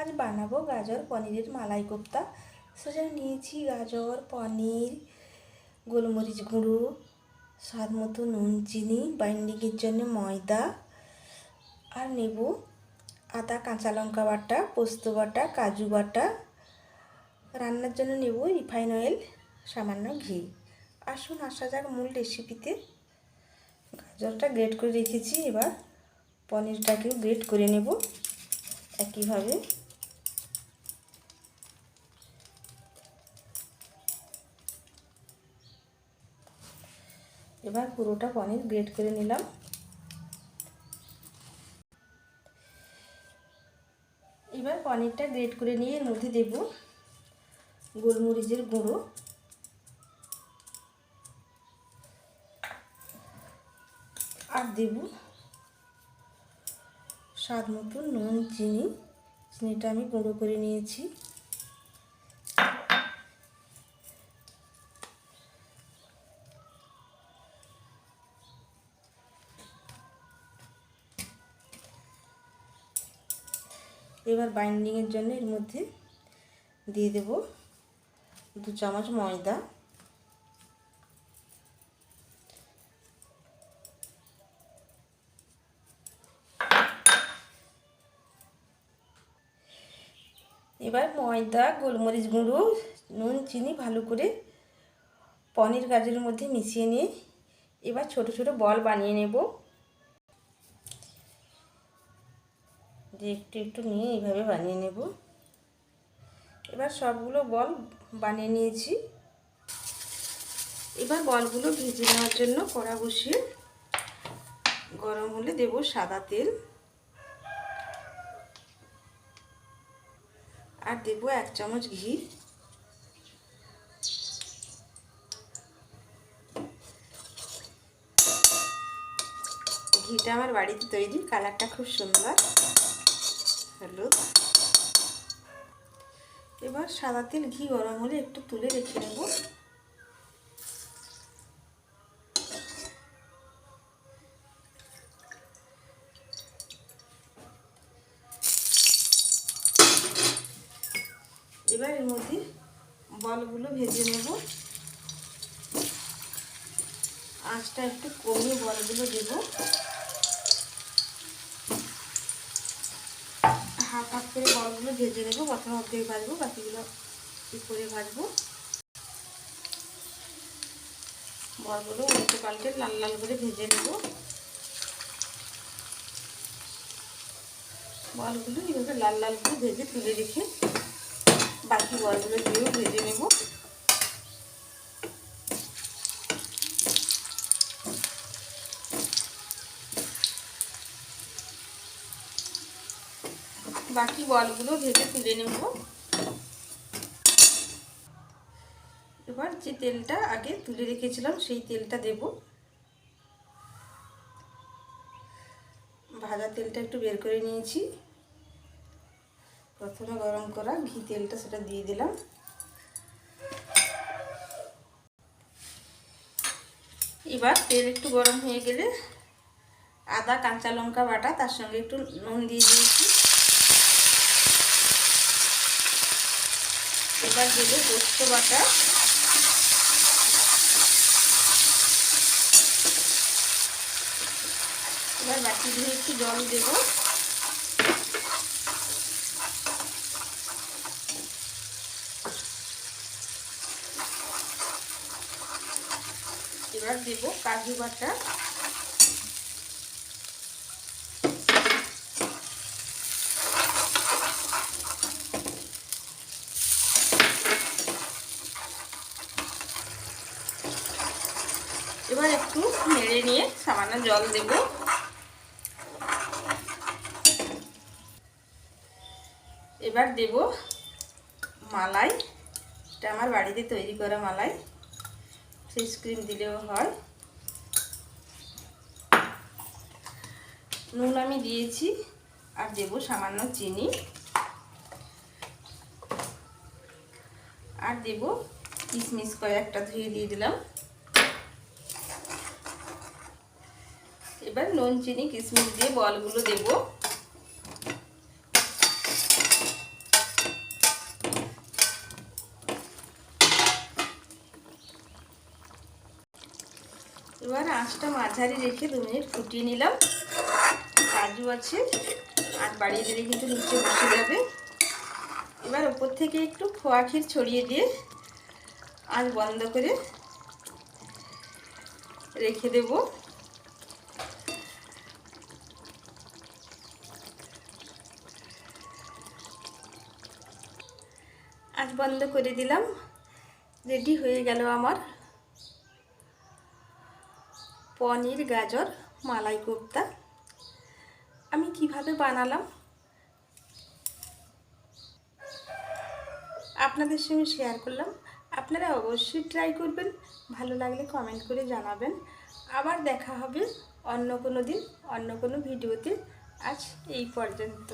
আজ বানাবো গাজর, পনিরের মালাই কোপ্তা। সেজন্য নিয়েছি গাজর, পনির, গোলমরিচ গুঁড়ো, স্বাদ মতো নুন, চিনি, বাইন্ডিংয়ের জন্য ময়দা, আর নেব আদা, কাঁচা লঙ্কা বাটা, পোস্ত বাটা, কাজু বাটা। রান্নার জন্য নেব রিফাইন অয়েল, সামান্য ঘি। আসুন, আসা যাক মূল রেসিপিতে গাজরটা গ্রেট করে রেখেছি, এবার পনিরটাকেও গ্রেট করে নেব। একইভাবে এবার পুরোটা পনির গ্রেট করে নিলাম। এবার পনিরটা গ্রেট করে নিয়ে এর মধ্যে দেব গোলমরিচের গুঁড়ো। আর দেব স্বাদ মতো নুন, চিনি। চিনিটা আমি গুঁড়ো করে নিয়েছি। এবার বাইন্ডিংয়ের জন্য এর মধ্যে দিয়ে দেব দু চামচ ময়দা। এবার ময়দা, গোলমরিচ গুঁড়ো, নুন, চিনি ভালো করে পনির গাজরের মধ্যে মিশিয়ে নিয়ে এবার ছোট ছোট বল বানিয়ে নেব। দিয়ে একটু একটু নিয়ে এইভাবে বানিয়ে নেব। এবার সবগুলো বল বানিয়ে নিয়েছি। এবার বলগুলো ভেজে নেওয়ার জন্য কড়া বসিয়ে গরম হলে দেব সাদা তেল। আর দেব এক চামচ ঘি। ঘিটা আমার বাড়িতে তৈরি, কালারটা খুব সুন্দর। হলুদ এবার সাদা তেল ঘি গরম হলে একটু তুলে রেখে নেব। এবার এর মধ্যে বলগুলো ভেজে নেব। আঁচটা একটু কমিয়ে বলগুলো দেব। হাফ হাফ করে বলগুলো ভেজে নেব, প্রথমে অর্ধেক ভাজবো, বাকিগুলো করে ভাজবো। বলগুলো উল্টে পাল্টে লাল লাল করে ভেজে নেব। বলগুলো এইভাবে লাল লাল করে ভেজে তুলে রেখে বাকি বলগুলো দিয়েও ভেজে নেব। বাকি বলগুলো ভেজে তুলে নেব। এবার যে তেলটা আগে তুলে রেখেছিলাম, সেই তেলটা দেব। ভাজা তেলটা একটু বের করে নিয়েছি। প্রথমে গরম করা ঘি তেলটা সেটা দিয়ে দিলাম। এবার তেল একটু গরম হয়ে গেলে আদা, কাঁচা লঙ্কা বাটা, তার সঙ্গে একটু নুন দিয়ে দিয়েছি। এবার দেবো পোস্ত বাটা। এবার বাকি দিয়ে একটু জল দেবো। এবার দেব কাজু বাটা। এবার একটু নেড়ে নিয়ে সামান্য জল দেব। এবার দেব মালাই। এটা আমার বাড়িতে তৈরি করা মালাই। ফেস ক্রিম দিলেও হয়। নুন আমি দিয়েছি আর দেব সামান্য চিনি। আর দেব কিশমিশ কয়েকটা ধুয়ে দিয়ে দিলাম। এবার নুন, চিনি কিশমিশ দিয়ে বলগুলো দেব। এবার আঁচটা মাঝারি রেখে দু মিনিট ফুটিয়ে নিলাম। কাজু আছে, আর বাড়িয়ে দিলে কিন্তু নিচে বসে যাবে। এবার ওপর থেকে একটু খোয়া ক্ষীর ছড়িয়ে দিয়ে আজ বন্ধ করে রেখে দেবো। আঁচ বন্ধ করে দিলাম। রেডি হয়ে গেল আমার পনির, গাজর, মালাই কোপ্তা। আমি কীভাবে বানালাম? আপনাদের সঙ্গে শেয়ার করলাম। আপনারা অবশ্যই ট্রাই করবেন। ভালো লাগলে কমেন্ট করে জানাবেন। আবার দেখা হবে অন্য কোনো দিন, অন্য কোনো ভিডিওতে আজ এই পর্যন্ত।